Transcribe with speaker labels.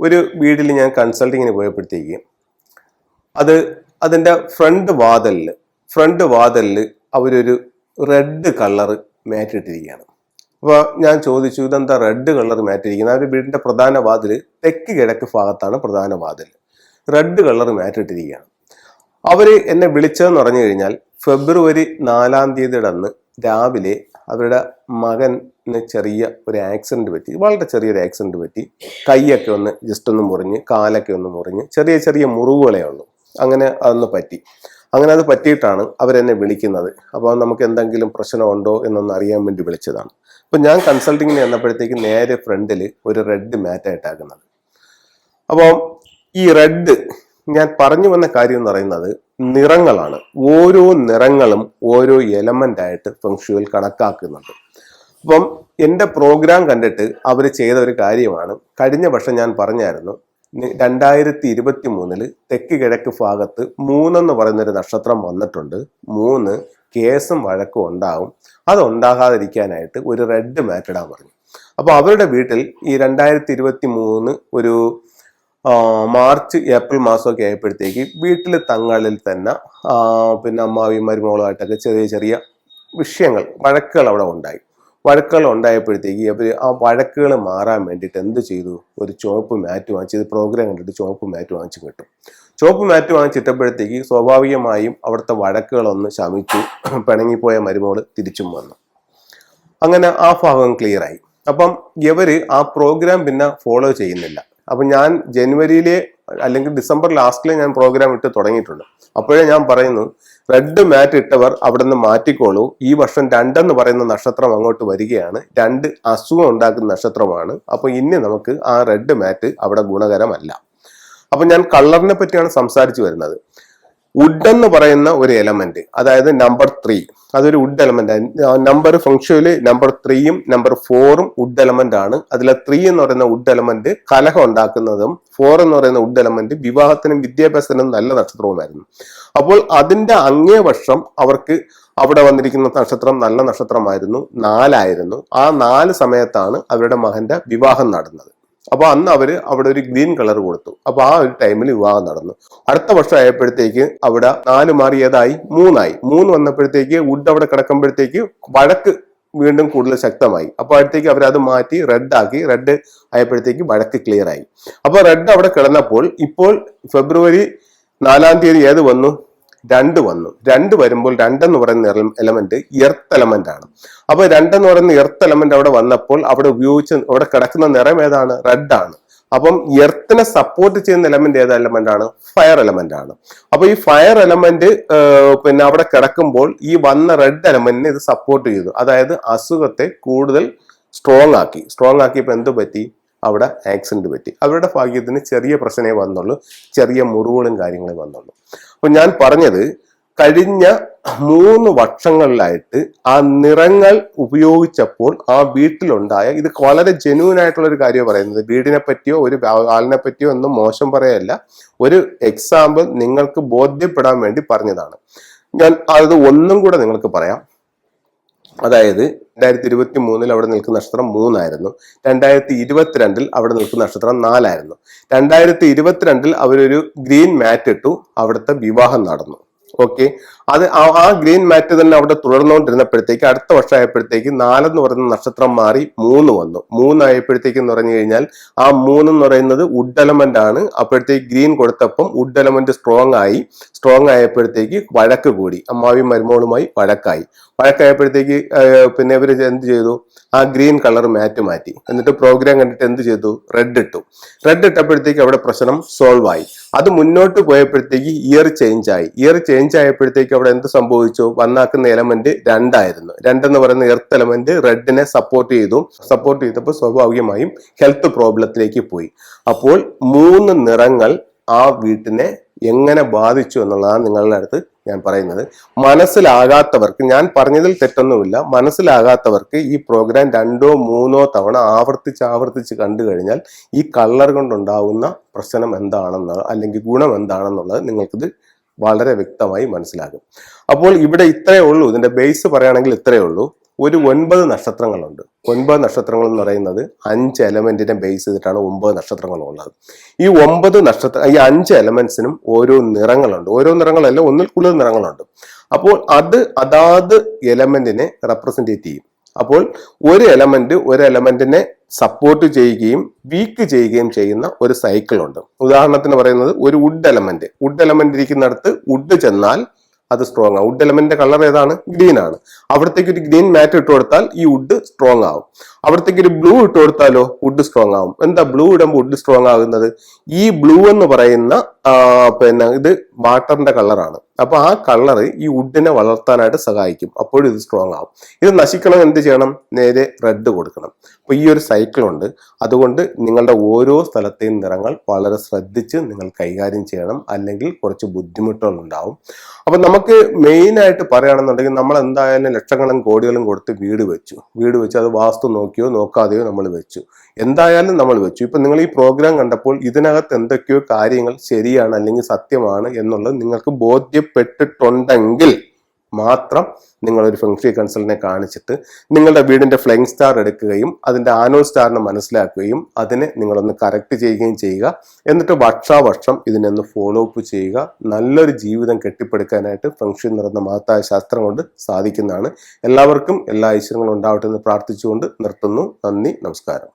Speaker 1: ഒരു വീട്ടിൽ ഞാൻ കൺസൾട്ടിങ്ങിന് പോയപ്പോഴത്തേക്ക് അത് അതിന്റെ ഫ്രണ്ട് വാതലിൽ ഫ്രണ്ട് വാതലിൽ അവരൊരു റെഡ് കളർ മാറ്റ് ഇട്ടിരിക്കുകയാണ്. അപ്പോൾ ഞാൻ ചോദിച്ചു ഇതെന്താ റെഡ് കളർ മാറ്റ് ഇരിക്കുന്നത്? അവർ വീടിന്റെ പ്രധാന വാതിൽ തെക്ക് കിഴക്ക് ഭാഗത്താണ് പ്രധാന വാതിൽ. റെഡ് കളർ മാറ്റ് ഇട്ടിരിക്കുകയാണ്. അവർ എന്നെ വിളിച്ചതെന്ന് പറഞ്ഞു കഴിഞ്ഞാൽ ഫെബ്രുവരി നാലാം തീയതിയുടെ അന്ന് രാവിലെ അവരുടെ മകന് ചെറിയ ഒരു ആക്സിഡന്റ് പറ്റി വളരെ ചെറിയൊരു ആക്സിഡന്റ് പറ്റി. കൈയൊക്കെ ഒന്ന് ജസ്റ്റ് ഒന്ന് മുറിഞ്ഞ് കാലൊക്കെ ഒന്ന് മുറിഞ്ഞ് ചെറിയ ചെറിയ മുറിവുകളേ ഉള്ളൂ. അങ്ങനെ അതൊന്ന് പറ്റി. അങ്ങനെ അത് പറ്റിയിട്ടാണ് അവരെന്നെ വിളിക്കുന്നത്. അപ്പോൾ നമുക്ക് എന്തെങ്കിലും പ്രശ്നമുണ്ടോ എന്നൊന്ന് അറിയാൻ വേണ്ടി വിളിച്ചതാണ്. അപ്പോൾ ഞാൻ കൺസൾട്ടിങ്ങിന് ചെന്നപ്പോഴത്തേക്ക് നേരെ ഫ്രണ്ടിൽ ഒരു റെഡ് മാറ്റായിട്ടാക്കുന്നത് അപ്പോൾ ഈ റെഡ് ഞാൻ പറഞ്ഞു വന്ന കാര്യം എന്ന് പറയുന്നത് നിറങ്ങളാണ്. ഓരോ നിറങ്ങളും ഓരോ എലമെന്റ് ആയിട്ട് ഫംഗ്ഷുവൽ കണക്കാക്കുന്നുണ്ട്. അപ്പം എന്റെ പ്രോഗ്രാം കണ്ടിട്ട് അവർ ചെയ്ത ഒരു കാര്യമാണ്. കഴിഞ്ഞ വർഷം ഞാൻ പറഞ്ഞായിരുന്നു രണ്ടായിരത്തി ഇരുപത്തി മൂന്നിൽ തെക്ക് കിഴക്ക് ഭാഗത്ത് മൂന്നെന്ന് പറയുന്നൊരു നക്ഷത്രം വന്നിട്ടുണ്ട്. മൂന്ന് കേസും വഴക്കും ഉണ്ടാകും അത് ഉണ്ടാകാതിരിക്കാനായിട്ട് ഒരു റെഡ് മാറ്റിടാൻ പറഞ്ഞു. അപ്പോൾ അവരുടെ വീട്ടിൽ ഈ രണ്ടായിരത്തി ഇരുപത്തി മൂന്ന് ഒരു മാർച്ച് ഏപ്രിൽ മാസമൊക്കെ ആയപ്പോഴത്തേക്ക് വീട്ടിൽ തങ്ങളിൽ തന്നെ പിന്നെ അമ്മാവിയും മരുമകളുമായിട്ടൊക്കെ ചെറിയ ചെറിയ വിഷയങ്ങൾ വഴക്കുകൾ അവിടെ ഉണ്ടായി. വഴക്കുകൾ ഉണ്ടായപ്പോഴത്തേക്ക് അവർ ആ വഴക്കുകൾ മാറാൻ വേണ്ടിയിട്ട് എന്ത് ചെയ്തു? ഒരു ചുവപ്പ് മാറ്റ് വാങ്ങിച്ച് ഇത് പ്രോഗ്രാം കണ്ടിട്ട് ചുവപ്പ് മാറ്റ് വാങ്ങിച്ചു കിട്ടും. ചുവപ്പ് മാറ്റ് വാങ്ങിച്ചിട്ടപ്പോഴത്തേക്ക് സ്വാഭാവികമായും അവിടുത്തെ വഴക്കുകളൊന്ന് ശമിച്ചു പിണങ്ങിപ്പോയ മരുമോൾ തിരിച്ചും വന്നു. അങ്ങനെ ആ ഭാഗം ക്ലിയറായി അപ്പം ഇവർ ആ പ്രോഗ്രാം പിന്നെ ഫോളോ ചെയ്യുന്നില്ല. അപ്പൊ ഞാൻ ജനുവരിയിലെ അല്ലെങ്കിൽ ഡിസംബർ ലാസ്റ്റിലെ ഞാൻ പ്രോഗ്രാം ഇട്ട് തുടങ്ങിയിട്ടുണ്ട്. അപ്പോഴേ ഞാൻ പറയുന്നു റെഡ് മാറ്റ് ഇട്ടവർ അവിടെ നിന്ന് മാറ്റിക്കോളൂ. ഈ വർഷം രണ്ടെന്ന് പറയുന്ന നക്ഷത്രം അങ്ങോട്ട് വരികയാണ്. രണ്ട് അസുഖം ഉണ്ടാക്കുന്ന നക്ഷത്രമാണ്. അപ്പൊ ഇനി നമുക്ക് ആ റെഡ് മാറ്റ് അവിടെ ഗുണകരമല്ല. അപ്പൊ ഞാൻ കളറിനെ പറ്റിയാണ് സംസാരിച്ചു വരുന്നത്. വുഡ് എന്ന് പറയുന്ന ഒരു എലമെന്റ് അതായത് നമ്പർ ത്രീ അതൊരു വുഡ് എലമെന്റ് നമ്പർ ഫംഗ്ഷനിൽ നമ്പർ ത്രീയും നമ്പർ ഫോറും വുഡ് എലമെന്റ് ആണ്. അതിലെ ത്രീ എന്ന് പറയുന്ന വുഡ് എലമെന്റ് കലഹം ഉണ്ടാക്കുന്നതും ഫോർ എന്ന് പറയുന്ന വുഡ് എലമെന്റ് വിവാഹത്തിനും വിദ്യാഭ്യാസത്തിനും നല്ല നക്ഷത്രവുമായിരുന്നു. അപ്പോൾ അതിന്റെ അങ്ങേ വർഷം അവർക്ക് അവിടെ വന്നിരിക്കുന്ന നക്ഷത്രം നല്ല നക്ഷത്രമായിരുന്നു നാലായിരുന്നു. ആ നാല് സമയത്താണ് അവരുടെ മകന്റെ വിവാഹം നടന്നത്. അപ്പൊ അന്ന് അവർ അവിടെ ഒരു ഗ്രീൻ കളർ കൊടുത്തു. അപ്പൊ ആ ഒരു ടൈമിൽ വിവാഹം നടന്നു. അടുത്ത വർഷം ആയപ്പോഴത്തേക്ക് അവിടെ നാല് മാറിയതായി മൂന്നായി. മൂന്ന് വന്നപ്പോഴത്തേക്ക് വുഡ് അവിടെ കിടക്കുമ്പോഴത്തേക്ക് വഴക്ക് വീണ്ടും കൂടുതൽ ശക്തമായി. അപ്പോൾ അടുത്തേക്ക് അത് മാറ്റി റെഡ് ആക്കി. റെഡ് ആയപ്പോഴത്തേക്ക് വഴക്ക് ക്ലിയർ ആയി. അപ്പോൾ റെഡ് അവിടെ കിടന്നപ്പോൾ ഇപ്പോൾ ഫെബ്രുവരി നാലാം തീയതി ഏത് വന്നു? രണ്ട് വന്നു. രണ്ട് വരുമ്പോൾ രണ്ടെന്ന് പറയുന്ന എലമെന്റ് എർത്ത് എലമെന്റ് ആണ്. അപ്പൊ രണ്ടെന്ന് പറയുന്ന എർത്ത് എലമെന്റ് അവിടെ വന്നപ്പോൾ അവിടെ ഉപയോഗിച്ച് അവിടെ കിടക്കുന്ന നിറം ഏതാണ്? റെഡ് ആണ്. അപ്പം എർത്തിനെ സപ്പോർട്ട് ചെയ്യുന്ന എലമെന്റ് ഏത് എലമെന്റ് ആണ്? ഫയർ എലമെന്റ് ആണ്. അപ്പൊ ഈ ഫയർ എലമെന്റ് പിന്നെ അവിടെ കിടക്കുമ്പോൾ ഈ വന്ന റെഡ് എലമെന്റിനെ ഇത് സപ്പോർട്ട് ചെയ്തു. അതായത് അസുഖത്തെ കൂടുതൽ സ്ട്രോങ് ആക്കി. സ്ട്രോങ് ആക്കിയപ്പോൾ എന്ത് പറ്റി? അവിടെ ആക്സിഡന്റ് പറ്റി. അവരുടെ ഭാഗ്യത്തിന് ചെറിയ പ്രശ്നമേ വന്നുള്ളൂ. ചെറിയ മുറിവുകളും കാര്യങ്ങളേ വന്നുള്ളൂ. അപ്പൊ ഞാൻ പറഞ്ഞത് കഴിഞ്ഞ മൂന്ന് വർഷങ്ങളിലായിട്ട് ആ നിറങ്ങൾ ഉപയോഗിച്ചപ്പോൾ ആ വീട്ടിലുണ്ടായ ഇത് വളരെ ജെന്യൂൻ ആയിട്ടുള്ള ഒരു കാര്യം പറയുന്നത്. വീടിനെ പറ്റിയോ ഒരു ആളിനെ പറ്റിയോ ഒന്നും മോശം പറയല്ല. ഒരു എക്സാമ്പിൾ നിങ്ങൾക്ക് ബോധ്യപ്പെടാൻ വേണ്ടി പറഞ്ഞതാണ്. ഞാൻ അത് ഒന്നും കൂടെ നിങ്ങൾക്ക് പറയാം. അതായത് രണ്ടായിരത്തി ഇരുപത്തി മൂന്നിൽ അവിടെ നിൽക്കുന്ന നക്ഷത്രം മൂന്നായിരുന്നു. രണ്ടായിരത്തി ഇരുപത്തിരണ്ടിൽ അവിടെ നിൽക്കുന്ന നക്ഷത്രം നാലായിരുന്നു. രണ്ടായിരത്തി ഇരുപത്തിരണ്ടിൽ അവരൊരു ഗ്രീൻ മാറ്റ് ഇട്ടു. അവിടുത്തെ വിവാഹം നടന്നു. ഓക്കെ. അത് ആ- ഗ്രീൻ മാറ്റ് തന്നെ അവിടെ തുടർന്നുകൊണ്ടിരുന്നപ്പോഴത്തേക്ക് അടുത്ത വർഷമായപ്പോഴത്തേക്ക് നാലെന്ന് പറയുന്ന നക്ഷത്രം മാറി മൂന്ന് വന്നു. മൂന്നായപ്പോഴത്തേക്ക് എന്ന് പറഞ്ഞു കഴിഞ്ഞാൽ ആ മൂന്ന് എന്ന് പറയുന്നത് വുഡ് എലമെന്റ് ആണ്. അപ്പോഴത്തേക്ക് ഗ്രീൻ കൊടുത്തപ്പം വുഡ് എലമെന്റ് സ്ട്രോങ് ആയി. സ്ട്രോങ് ആയപ്പോഴത്തേക്ക് വഴക്ക് കൂടി. അമ്മാവി മരുമോളുമായി വഴക്കായി. വഴക്കായപ്പോഴത്തേക്ക് പിന്നെ ഇവർ എന്ത് ചെയ്തു? ആ ഗ്രീൻ കളർ മാറ്റ് മാറ്റി. എന്നിട്ട് പ്രോഗ്രാം കണ്ടിട്ട് എന്ത് ചെയ്തു? റെഡ് ഇട്ടു. റെഡ് ഇട്ടപ്പോഴത്തേക്ക് അവിടെ പ്രശ്നം സോൾവ് ആയി. അത് മുന്നോട്ട് പോയപ്പോഴത്തേക്ക് ഇയർ ചേഞ്ച് ആയി. ഇയർ ചേഞ്ച് ആയപ്പോഴത്തേക്ക് അവിടെ എന്ത് സംഭവിച്ചു? വന്നാക്കുന്ന എലമെന്റ് രണ്ടായിരുന്നു. രണ്ടെന്ന് പറയുന്ന എർത്ത് എലമെന്റ് റെഡിനെ സപ്പോർട്ട് ചെയ്തു. സപ്പോർട്ട് ചെയ്തപ്പോൾ സ്വാഭാവികമായും ഹെൽത്ത് പ്രോബ്ലത്തിലേക്ക് പോയി. അപ്പോൾ മൂന്ന് നിറങ്ങൾ ആ വീട്ടിനെ എങ്ങനെ ബാധിച്ചു എന്നുള്ളതാണ് നിങ്ങളുടെ അടുത്ത് ഞാൻ പറയുന്നത്. മനസ്സിലാകാത്തവർക്ക് ഞാൻ പറഞ്ഞതിൽ തെറ്റൊന്നുമില്ല. മനസ്സിലാകാത്തവർക്ക് ഈ പ്രോഗ്രാം രണ്ടോ മൂന്നോ തവണ ആവർത്തിച്ച് ആവർത്തിച്ച് കണ്ടു കഴിഞ്ഞാൽ ഈ കളർ കൊണ്ടുണ്ടാവുന്ന പ്രശ്നം എന്താണെന്ന് അല്ലെങ്കിൽ ഗുണം എന്താണെന്നുള്ളത് നിങ്ങൾക്കിത് വളരെ വ്യക്തമായി മനസ്സിലാകും. അപ്പോൾ ഇവിടെ ഇത്രയേ ഉള്ളൂ. ഇതിന്റെ ബേസ് പറയുകയാണെങ്കിൽ ഇത്രയേ ഉള്ളൂ. ഒരു ഒൻപത് നക്ഷത്രങ്ങളുണ്ട്. ഒൻപത് നക്ഷത്രങ്ങൾ എന്ന് പറയുന്നത് അഞ്ച് എലമെന്റിനെ ബേസ് ചെയ്തിട്ടാണ് ഒമ്പത് നക്ഷത്രങ്ങളുള്ളത് ഈ ഒമ്പത് നക്ഷത്ര ഈ അഞ്ച് എലമെന്റ്സിനും ഓരോ നിറങ്ങളുണ്ട്. ഓരോ നിറങ്ങളല്ല ഒന്നിൽ കൂടുതൽ നിറങ്ങളുണ്ട്. അപ്പോൾ അത് അതാത് എലമെന്റിനെ റെപ്രസെന്റേറ്റ് ചെയ്യും. അപ്പോൾ ഒരു എലമെന്റ് ഒരു എലമെന്റിനെ സപ്പോർട്ട് ചെയ്യുകയും വീക്ക് ചെയ്യുകയും ചെയ്യുന്ന ഒരു സൈക്കിൾ ഉണ്ട്. ഉദാഹരണത്തിന് പറയുന്നത് ഒരു വുഡ് എലമെന്റ് വുഡ് എലമെന്റ് ഇരിക്കുന്നിടത്ത് വുഡ് ചെന്നാൽ അത് സ്ട്രോങ് ആവും വുഡ് എലമെന്റിന്റെ കളർ ഏതാണ്? ഗ്രീൻ ആണ്. അവിടത്തേക്ക് ഒരു ഗ്രീൻ മാറ്റ് ഇട്ട് കൊടുത്താൽ ഈ വുഡ് സ്ട്രോങ് ആവും. അവിടത്തേക്ക് ഒരു ബ്ലൂ ഇട്ട് കൊടുത്താലോ? വുഡ് സ്ട്രോങ് ആവും. എന്താ ബ്ലൂ ഇടുമ്പോൾ വുഡ് സ്ട്രോങ് ആകുന്നത്? ഈ ബ്ലൂ എന്ന് പറയുന്ന പിന്നെ ഇത് വാട്ടറിന്റെ കളറാണ് അപ്പൊ ആ കളർ ഈ വുഡിനെ വളർത്താനായിട്ട് സഹായിക്കും. അപ്പോഴും ഇത് സ്ട്രോങ് ആകും ഇത് നശിക്കണം എന്ത് ചെയ്യണം? നേരെ റെഡ് കൊടുക്കണം. അപ്പൊ ഈ ഒരു സൈക്കിൾ ഉണ്ട്. അതുകൊണ്ട് നിങ്ങളുടെ ഓരോ സ്ഥലത്തെയും നിറങ്ങൾ വളരെ ശ്രദ്ധിച്ച് നിങ്ങൾ കൈകാര്യം ചെയ്യണം. അല്ലെങ്കിൽ കുറച്ച് ബുദ്ധിമുട്ടുകൾ ഉണ്ടാവും. അപ്പൊ നമുക്ക് മെയിൻ ആയിട്ട് പറയുകയാണെന്നുണ്ടെങ്കിൽ നമ്മൾ എന്തായാലും ലക്ഷങ്ങളും കോടികളും കൊടുത്ത് വീട് വെച്ചു. വീട് വെച്ച് അത് വാസ്തു നോക്കിയോ നോക്കാതെയോ നമ്മൾ വെച്ചു. എന്തായാലും നമ്മൾ വെച്ചു. ഇപ്പം നിങ്ങൾ ഈ പ്രോഗ്രാം കണ്ടപ്പോൾ ഇതിനകത്ത് എന്തൊക്കെയോ കാര്യങ്ങൾ ശരിയാണ് അല്ലെങ്കിൽ സത്യമാണ് എന്നുള്ളത് നിങ്ങൾക്ക് ബോധ്യപ്പെട്ടിട്ടുണ്ടെങ്കിൽ മാത്രം നിങ്ങളൊരു ഫെങ്ഷി കൺസൾട്ടിനെ കാണിച്ചിട്ട് നിങ്ങളുടെ വീടിന്റെ ഫ്ലൈങ് സ്റ്റാർ എടുക്കുകയും അതിന്റെ ആനോ സ്റ്റാറിനെ മനസ്സിലാക്കുകയും അതിനെ നിങ്ങളൊന്ന് കറക്റ്റ് ചെയ്യുകയും ചെയ്യുക. എന്നിട്ട് വർഷാവർഷം ഇതിനൊന്ന് ഫോളോ അപ്പ് ചെയ്യുക. നല്ലൊരു ജീവിതം കെട്ടിപ്പടുക്കാനായിട്ട് ഫെങ്ഷി നിറഞ്ഞ മഹത്തായ ശാസ്ത്രം കൊണ്ട് സാധിക്കുന്നതാണ്. എല്ലാവർക്കും എല്ലാ ഐശ്വര്യങ്ങളും ഉണ്ടാവട്ടെ എന്ന് പ്രാർത്ഥിച്ചുകൊണ്ട് നിർത്തുന്നു. നന്ദി നമസ്കാരം.